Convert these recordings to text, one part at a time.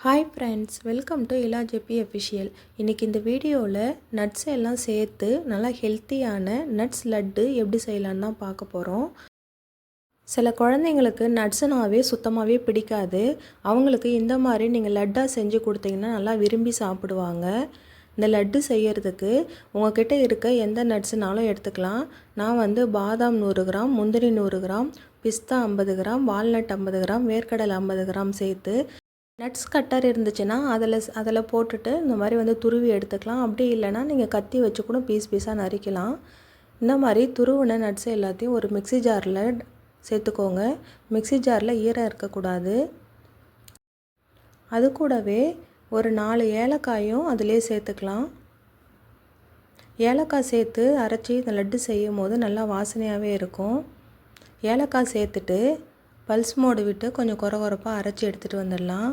Hi friends welcome to Ila Zeb official இன்றைக்கி இந்த வீடியோவில் நட்ஸ் எல்லாம் சேர்த்து நல்லா ஹெல்த்தியான நட்ஸ் லட்டு எப்படி செய்யலான்னு தான் பார்க்க போகிறோம் சில குழந்தைங்களுக்கு நட்ஸுனாவே சுத்தமாகவே பிடிக்காது. அவங்களுக்கு இந்த மாதிரி நீங்கள் லட்டாக செஞ்சு கொடுத்தீங்கன்னா நல்லா விரும்பி சாப்பிடுவாங்க. இந்த லட்டு செய்யறதுக்கு உங்ககிட்ட இருக்க எந்த நட்ஸுனாலும் எடுத்துக்கலாம். நான் வந்து பாதாம் நூறு கிராம் முந்திரி நூறு கிராம் பிஸ்தா ஐம்பது கிராம் வால்நட் ஐம்பது கிராம் வேர்க்கடலை ஐம்பது கிராம் சேர்த்து நட்ஸ் கட்டர் இருந்துச்சுன்னா அதில் அதில் போட்டுட்டு இந்த மாதிரி வந்து துருவி எடுத்துக்கலாம். அப்படி இல்லைன்னா நீங்கள் கத்தி வச்சு கூட பீஸ் பீஸாக நறுக்கலாம். இந்த மாதிரி துருவின நட்ஸ் எல்லாத்தையும் ஒரு மிக்ஸி ஜாரில் சேர்த்துக்கோங்க. மிக்ஸி ஜாரில் ஈரம் இருக்கக்கூடாது. அது கூடவே ஒரு நாலு ஏலக்காயும் அதிலே சேர்த்துக்கலாம். ஏலக்காய் சேர்த்து அரைச்சி இந்த லட்டு செய்யும் போது நல்லா வாசனையாகவே இருக்கும். ஏலக்காய் சேர்த்துட்டு பல்ஸ் மோடு விட்டு கொஞ்சம் குறை குறைப்பாக அரைச்சி எடுத்துகிட்டு வந்துடலாம்.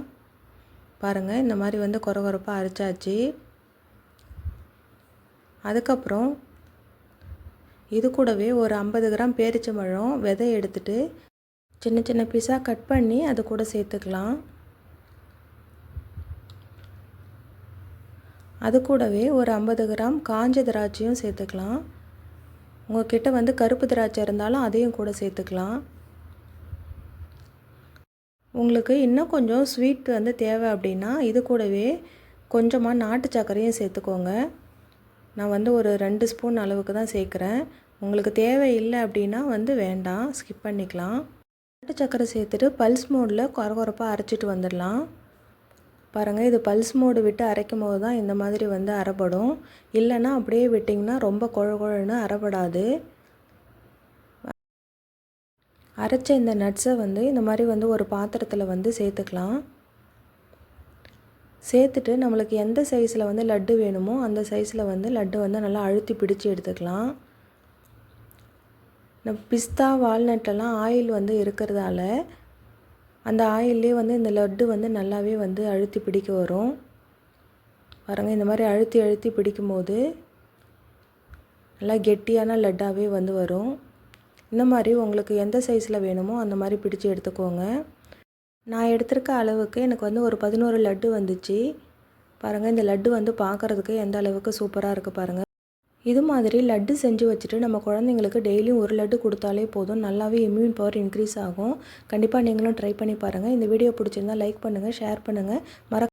பாருங்கள் இந்த மாதிரி வந்து குறை குறைப்பாக அரைச்சாச்சு. அதுக்கப்புறம் இது கூடவே ஒரு ஐம்பது கிராம் பேரிச்சம்பழம் விதை எடுத்துட்டு சின்ன சின்ன பீஸாக கட் பண்ணி அது கூட சேர்த்துக்கலாம். அது கூடவே ஒரு ஐம்பது கிராம் காஞ்ச திராட்சையும் சேர்த்துக்கலாம். உங்கள்கிட்ட வந்து கருப்பு திராட்சை இருந்தாலும் அதையும் கூட சேர்த்துக்கலாம். உங்களுக்கு இன்னும் கொஞ்சம் ஸ்வீட் வந்து தேவை அப்படின்னா இது கூடவே கொஞ்சமாக நாட்டு சர்க்கரையும் சேர்த்துக்கோங்க. நான் வந்து ஒரு ரெண்டு ஸ்பூன் அளவுக்கு தான் சேர்க்குறேன். உங்களுக்கு தேவை இல்லை அப்படின்னா வந்து வேண்டாம் ஸ்கிப் பண்ணிக்கலாம். நாட்டு சர்க்கரை சேர்த்துட்டு பல்ஸ் மோடில் குறகுறப்பாக அரைச்சிட்டு வந்துடலாம். பாருங்கள் இது பல்ஸ் மோடு விட்டு அரைக்கும் போது தான் இந்த மாதிரி வந்து அரைப்படும். இல்லைன்னா அப்படியே விட்டிங்கன்னா ரொம்ப குழ குழன்னு அரைப்படாது. அரைச்ச இந்த நட்ஸை வந்து இந்த மாதிரி வந்து ஒரு பாத்திரத்தில் வந்து சேர்த்துக்கலாம். சேர்த்துட்டு நம்மளுக்கு எந்த சைஸில் வந்து லட்டு வேணுமோ அந்த சைஸில் வந்து லட்டு வந்து நல்லா அழுத்தி பிடிச்சி எடுத்துக்கலாம். இந்த பிஸ்தா வால்நட்டெல்லாம் ஆயில் வந்து இருக்கிறதால அந்த ஆயிலே வந்து இந்த லட்டு வந்து நல்லாவே வந்து அழுத்தி பிடிக்க வரும். பாருங்கள் இந்த மாதிரி அழுத்தி அழுத்தி பிடிக்கும் போது நல்லா கெட்டியான லட்டாகவே வந்து வரும். இந்த மாதிரி உங்களுக்கு எந்த சைஸில் வேணுமோ அந்த மாதிரி பிடிச்சி எடுத்துக்கோங்க. நான் எடுத்திருக்க அளவுக்கு எனக்கு வந்து ஒரு பதினோரு லட்டு வந்துச்சு. பாருங்கள் இந்த லட்டு வந்து பார்க்குறதுக்கு எந்த அளவுக்கு சூப்பராக இருக்குது பாருங்கள் இது மாதிரி லட்டு செஞ்சு வச்சுட்டு நம்ம குழந்தைங்களுக்கு டெய்லியும் ஒரு லட்டு கொடுத்தாலே போதும். நல்லாவே இம்யூன் பவர் இன்க்ரீஸ் ஆகும். கண்டிப்பாக நீங்களும் ட்ரை பண்ணி பாருங்கள் இந்த வீடியோ பிடிச்சிருந்தால் லைக் பண்ணுங்கள் ஷேர் பண்ணுங்கள் மற